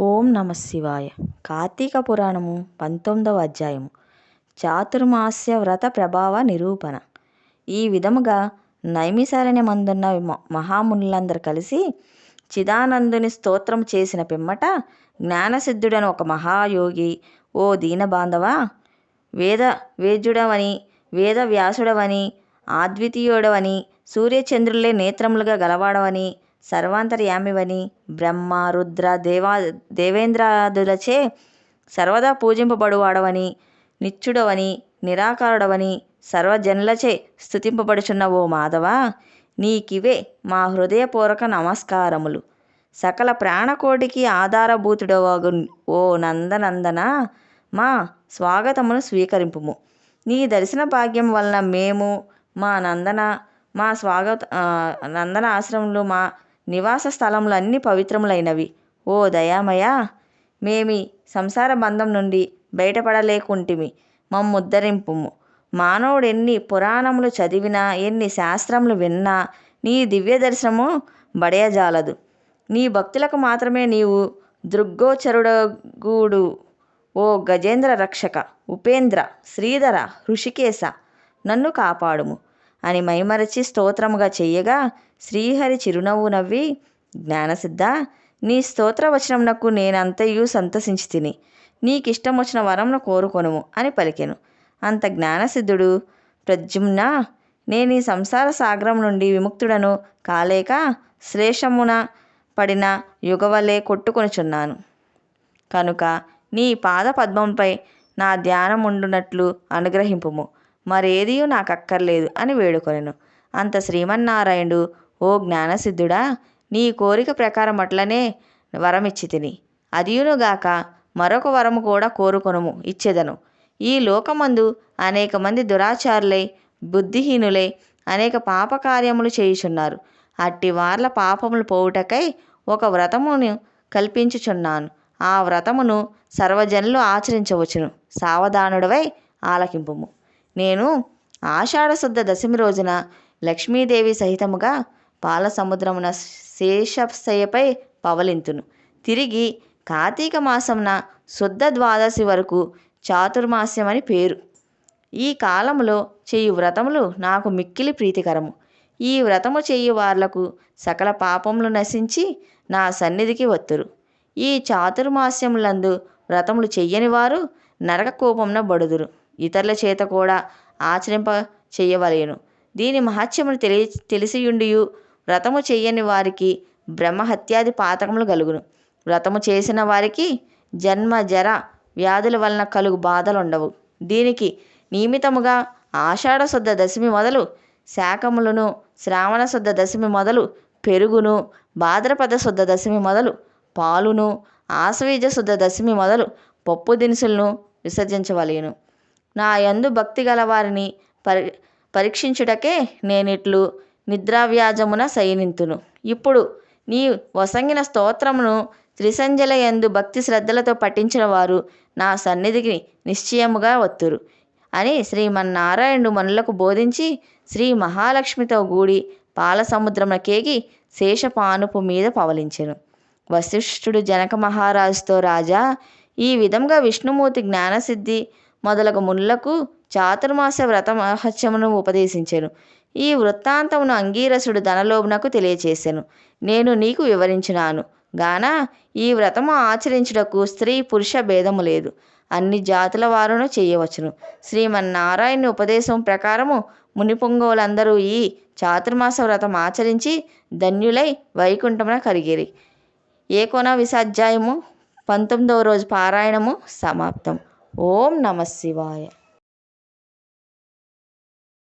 ఓం నమ శివాయ. కార్తీక పురాణము పంతొమ్మిదవ అధ్యాయము. చాతుర్మాస్య వ్రత ప్రభావ నిరూపణ. ఈ విధముగా నైమిసారణ్యమందున్న మ- మహామునులందరూ కలిసి చిదానందుని స్తోత్రం చేసిన పిమ్మట జ్ఞానసిద్ధుడని ఒక మహాయోగి ఓ దీనబాంధవ వేద వేద్యుడవని వేద వ్యాసుడవని అద్వితీయుడవని సూర్యచంద్రులే నేత్రములుగా గలవాడవని సర్వాంతర్యామివని బ్రహ్మ రుద్ర దేవా దేవేంద్రాదులచే సర్వదా పూజింపబడువాడవని నిత్యుడవని నిరాకారుడవని సర్వజనులచే స్థుతింపబడుచున్న ఓ మాధవ నీకివే మా హృదయపూర్వక నమస్కారములు. సకల ప్రాణకోటికి ఆధారభూతుడవగు ఓ నందనందన మా స్వాగతమును స్వీకరింపుము. నీ దర్శన భాగ్యం వలన మేము మా నందన మా స్వాగత నందన ఆశ్రమంలో మా నివాస స్థలములు అన్ని పవిత్రములైనవి. ఓ దయామయ! మేమి సంసార బంధం నుండి బయటపడలేకుంటిమి. మమ్ముద్ధరింపుము. మానవుడు ఎన్ని పురాణములు చదివినా ఎన్ని శాస్త్రములు విన్నా నీ దివ్య దర్శనము బడయజాలదు నీ భక్తులకు మాత్రమే నీవు దృగ్గోచరుడగూడు. ఓ గజేంద్ర రక్షక ఉపేంద్ర శ్రీధర హృషికేశ నన్ను కాపాడుము అని మైమరచి స్తోత్రముగా చెయ్యగా శ్రీహరి చిరునవ్వు నవ్వి జ్ఞానసిద్ధ నీ స్తోత్ర వచనమునకు నేనంతయు సంతసించి తిని నీకిష్టం వచ్చిన వరమును కోరుకొనుము అని పలికెను. అంత జ్ఞానసిద్ధుడు ప్రద్యుమ్న నేను ఈ సంసార సాగరం నుండి విముక్తుడను కాలేక శ్లేషమున పడిన యుగవలే కొట్టుకొనుచున్నాను. కనుక నీ పాద పద్మంపై నా ధ్యానం ఉండునట్లు అనుగ్రహింపుము. మరేదియూ నాకు అక్కర్లేదు అని వేడుకొనెను. అంత శ్రీమన్నారాయణుడు ఓ జ్ఞానసిద్ధుడా నీ కోరిక ప్రకారం అట్లనే వరమిచ్చి తిని. అదియునుగాక మరొక వరము కూడా కోరుకొనుము ఇచ్చేదను. ఈ లోకమందు అనేక మంది దురాచారులై బుద్ధిహీనులై అనేక పాపకార్యములు చేయుచున్నారు. అట్టి వార్ల పాపములు పోవుటకై ఒక వ్రతమును కల్పించుచున్నాను. ఆ వ్రతమును సర్వజనులు ఆచరించవచ్చును సావధానుడవై ఆలకింపుము. నేను ఆషాఢశుద్ధ దశమి రోజున లక్ష్మీదేవి సహితముగా పాలసముద్రమున శేషశయపై పవలింతును. తిరిగి కార్తీక మాసమున శుద్ధ ద్వాదశి వరకు చాతుర్మాస్యమని పేరు. ఈ కాలములో చేయు వ్రతములు నాకు మిక్కిలి ప్రీతికరము. ఈ వ్రతము చేయు వార్లకు సకల పాపములు నశించి నా సన్నిధికి వత్తురు. ఈ చాతుర్మాస్యములందు వ్రతములు చెయ్యని వారు నరక కోపమున బడుదురు. ఇతరుల చేత కూడా ఆచరింప చెయ్యవలేను. దీని మహత్యమును తెలియ తెలిసియుండియు వ్రతము చెయ్యని వారికి బ్రహ్మహత్యాది పాతకములు కలుగును. వ్రతము చేసిన వారికి జన్మ జర వ్యాధుల వలన కలుగు బాధలు ఉండవు దీనికి నియమితముగా ఆషాఢశుద్ధ దశమి మొదలు శాకములను శ్రావణ శుద్ధ దశమి మొదలు పెరుగును భాద్రపద శుద్ధ దశమి మొదలు పాలును ఆశ్వీజ శుద్ధ దశమి మొదలు పప్పు దినుసులను విసర్జించవలేను. నా యందు భక్తి గల వారిని పరి పరీక్షించుటకే నేనిట్లు నిద్రావ్యాజమున శయనింతును. ఇప్పుడు నీ వసంగిన స్తోత్రమును త్రిసంజల ఎందు భక్తి శ్రద్ధలతో పఠించిన వారు నా సన్నిధికి నిశ్చయముగా వత్తురు అని శ్రీమన్నారాయణుడు మనులకు బోధించి శ్రీ మహాలక్ష్మితో గూడి పాల సముద్రమునకేగి శేషపానుపు మీద పవలించెను. వశిష్ఠుడు జనక మహారాజుతో రాజా ఈ విధంగా విష్ణుమూర్తి జ్ఞానసిద్ధి మొదలగు మునులకు చాతుర్మాస వ్రత మహత్యమును ఉపదేశించెను. ఈ వృత్తాంతమును అంగీరసుడు ధనలోభునకు తెలియచేసెను. నేను నీకు వివరించినాను. గాన ఈ వ్రతము ఆచరించుటకు స్త్రీ పురుష భేదము లేదు. అన్ని జాతుల వారును చేయవచ్చును. శ్రీమన్నారాయణ ఉపదేశం ప్రకారము మునిపొంగవులందరూ ఈ చాతుర్మాస వ్రతం ఆచరించి ధన్యులై వైకుంఠమున కరిగిరి. ఏకోన విసాధ్యాయము పంతొమ్మిదవ రోజు పారాయణము సమాప్తం. ఓం నమ శివాయ.